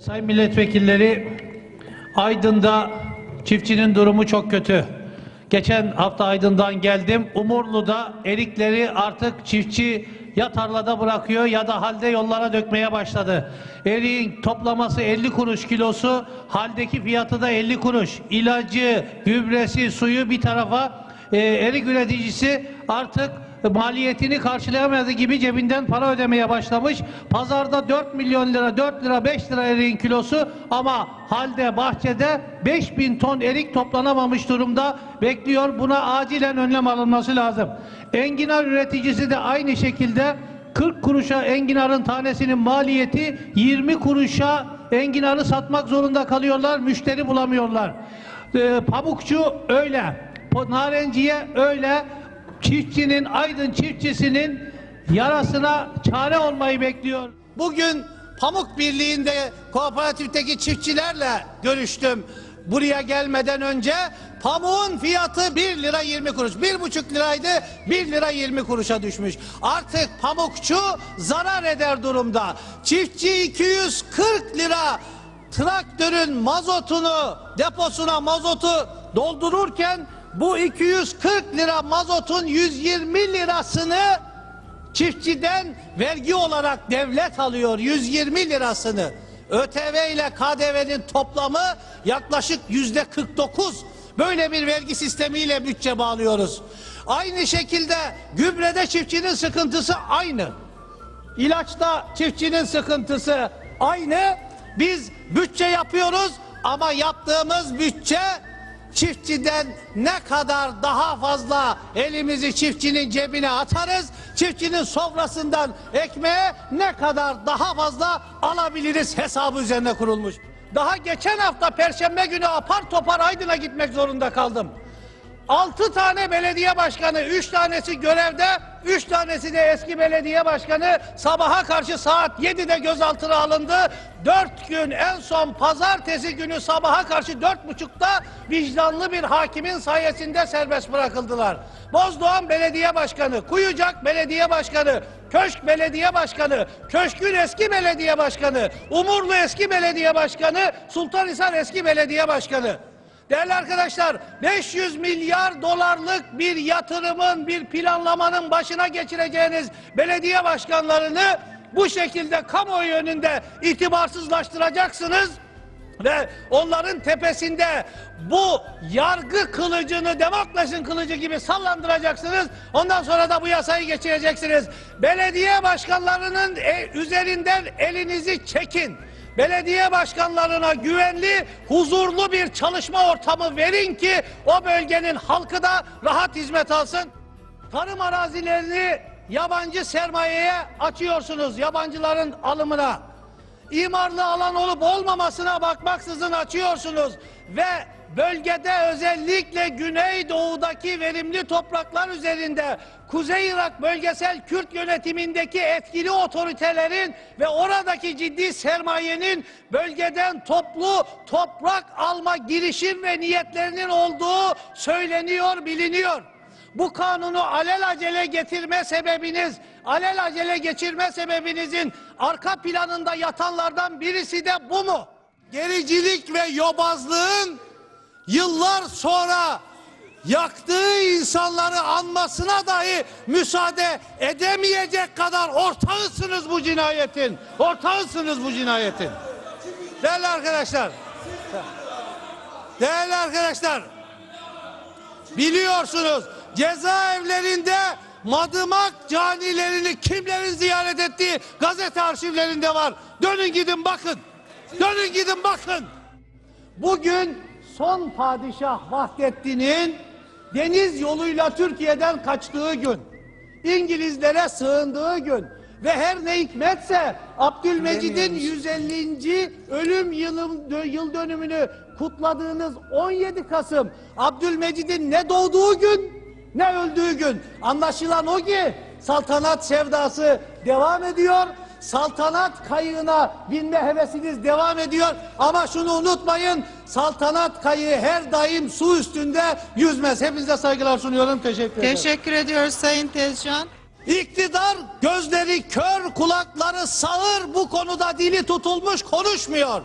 Sayın milletvekilleri, Aydın'da çiftçinin durumu çok kötü. Geçen hafta Aydın'dan geldim. Umurlu'da erikleri artık çiftçi ya tarlada bırakıyor ya da halde yollara dökmeye başladı. Eriğin toplaması 50 kuruş kilosu, haldeki fiyatı da 50 kuruş. İlacı, gübresi, suyu bir tarafa e, erik üreticisi artık maliyetini karşılayamadığı gibi cebinden para ödemeye başlamış. Pazarda 4 milyon lira, 4 lira, 5 lira eriğin kilosu ama halde bahçede 5000 ton erik toplanamamış durumda bekliyor. Buna acilen önlem alınması lazım. Enginar üreticisi de aynı şekilde 40 kuruşa enginarın tanesinin maliyeti 20 kuruşa enginarı satmak zorunda kalıyorlar. Müşteri bulamıyorlar. Ee, pamukçu öyle. Narenciye öyle. Çiftçinin, Aydın çiftçisinin yarasına çare olmayı bekliyor. Bugün Pamuk Birliği'nde kooperatifteki çiftçilerle görüştüm. Buraya gelmeden önce pamuğun fiyatı 1 lira 20 kuruş. 1,5 liraydı 1 lira 20 kuruşa düşmüş. Artık pamukçu zarar eder durumda. Çiftçi 240 lira traktörün mazotunu deposuna mazotu doldururken bu 240 lira mazotun 120 lirasını Çiftçiden vergi olarak devlet alıyor 120 lirasını. ÖTV ile KDV'nin toplamı yaklaşık yüzde 49. Böyle bir vergi sistemiyle bütçe bağlıyoruz. Aynı şekilde gübrede çiftçinin sıkıntısı aynı. İlaçta çiftçinin sıkıntısı aynı. Biz bütçe yapıyoruz ama yaptığımız bütçe çiftçiden ne kadar daha fazla elimizi çiftçinin cebine atarız, çiftçinin sofrasından ekmeğe ne kadar daha fazla alabiliriz hesabı üzerine kurulmuş. Daha geçen hafta perşembe günü apar topar Aydın'a gitmek zorunda kaldım. Altı tane belediye başkanı, üç tanesi görevde, üç tanesi de eski belediye başkanı sabaha karşı saat 7'de gözaltına alındı. Dört gün en son pazartesi günü sabaha karşı dört buçukta vicdanlı bir hakimin sayesinde serbest bırakıldılar. Bozdoğan Belediye Başkanı, Kuyucak Belediye Başkanı, Köşk Belediye Başkanı, Köşkün eski belediye başkanı, Umurlu eski belediye başkanı, Sultanhisar eski belediye başkanı. Değerli arkadaşlar 500 milyar dolarlık bir yatırımın bir planlamanın başına geçireceğiniz belediye başkanlarını bu şekilde kamuoyu önünde itibarsızlaştıracaksınız ve onların tepesinde bu yargı kılıcını Demokrasinin kılıcı gibi sallandıracaksınız. Ondan sonra da bu yasayı geçireceksiniz. Belediye başkanlarının e- üzerinden elinizi çekin. Belediye başkanlarına güvenli, huzurlu bir çalışma ortamı verin ki o bölgenin halkı da rahat hizmet alsın. Tarım arazilerini yabancı sermayeye açıyorsunuz, yabancıların alımına. İmarlı alan olup olmamasına bakmaksızın açıyorsunuz ve bölgede özellikle Güneydoğu'daki verimli topraklar üzerinde Kuzey Irak bölgesel Kürt yönetimindeki etkili otoritelerin ve oradaki ciddi sermayenin bölgeden toplu toprak alma girişim ve niyetlerinin olduğu söyleniyor, biliniyor. Bu kanunu alelacele getirme sebebiniz, alelacele geçirme sebebinizin arka planında yatanlardan birisi de bu mu? Gericilik ve yobazlığın yıllar sonra yaktığı insanları anmasına dahi müsaade edemeyecek kadar ortağısınız bu cinayetin. Ortağısınız bu cinayetin. Değerli arkadaşlar. Değerli arkadaşlar. Biliyorsunuz cezaevlerinde madımak canilerini kimlerin ziyaret ettiği gazete arşivlerinde var. Dönün gidin bakın. Dönün gidin bakın. Bugün son padişah Vahdettin'in deniz yoluyla Türkiye'den kaçtığı gün. İngilizlere sığındığı gün. Ve her ne hikmetse Abdülmecid'in 150. ölüm yılım, yıl dönümünü kutladığınız 17 Kasım Abdülmecid'in ne doğduğu gün ne öldüğü gün. Anlaşılan o ki saltanat sevdası devam ediyor. Saltanat kayığına binme hevesiniz devam ediyor. Ama şunu unutmayın saltanat kayığı her daim su üstünde yüzmez. Hepinize saygılar sunuyorum. Teşekkür ederim. Teşekkür ediyoruz Sayın Tezcan. İktidar gözleri kör, kulakları sağır bu konuda dili tutulmuş konuşmuyor.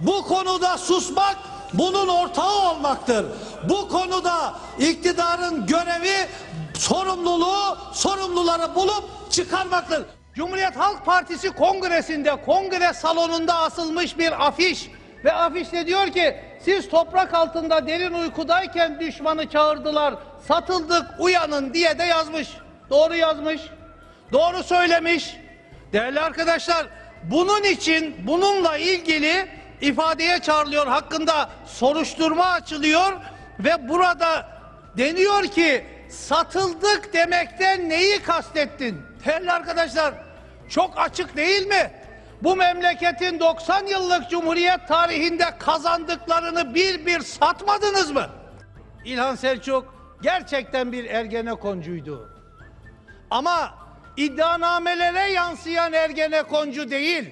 Bu konuda susmak bunun ortağı olmaktır. Bu konuda iktidarın görevi sorumluluğu sorumluları bulup çıkarmaktır. Cumhuriyet Halk Partisi kongresinde kongre salonunda asılmış bir afiş ve afişte diyor ki siz toprak altında derin uykudayken düşmanı çağırdılar satıldık uyanın diye de yazmış. Doğru yazmış. Doğru söylemiş. Değerli arkadaşlar bunun için bununla ilgili ifadeye çağrılıyor hakkında soruşturma açılıyor ve burada deniyor ki satıldık demekten neyi kastettin? Değerli arkadaşlar çok açık değil mi? Bu memleketin 90 yıllık cumhuriyet tarihinde kazandıklarını bir bir satmadınız mı? İlhan Selçuk gerçekten bir ergenekoncuydu. Ama iddianamelere yansıyan ergenekoncu değil,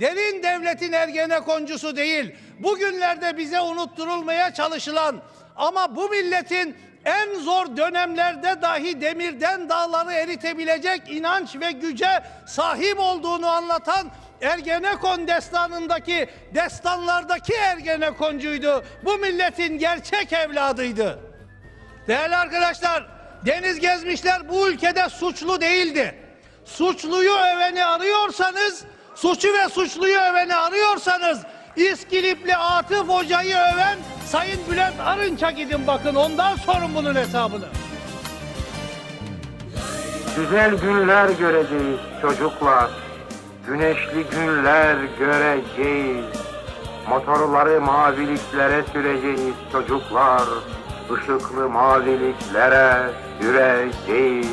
derin devletin ergenekoncusu değil, bugünlerde bize unutturulmaya çalışılan ama bu milletin en zor dönemlerde dahi demirden dağları eritebilecek inanç ve güce sahip olduğunu anlatan Ergenekon destanındaki destanlardaki Ergenekoncuydu. Bu milletin gerçek evladıydı. Değerli arkadaşlar, deniz gezmişler bu ülkede suçlu değildi. Suçluyu öveni arıyorsanız, suçu ve suçluyu öveni arıyorsanız, İskilipli Atıf Hoca'yı öven Sayın Bülent Arınç'a gidin bakın ondan sorun bunun hesabını. Güzel günler göreceğiz çocuklar. Güneşli günler göreceğiz. Motorları maviliklere süreceğiz çocuklar. Işıklı maviliklere süreceğiz.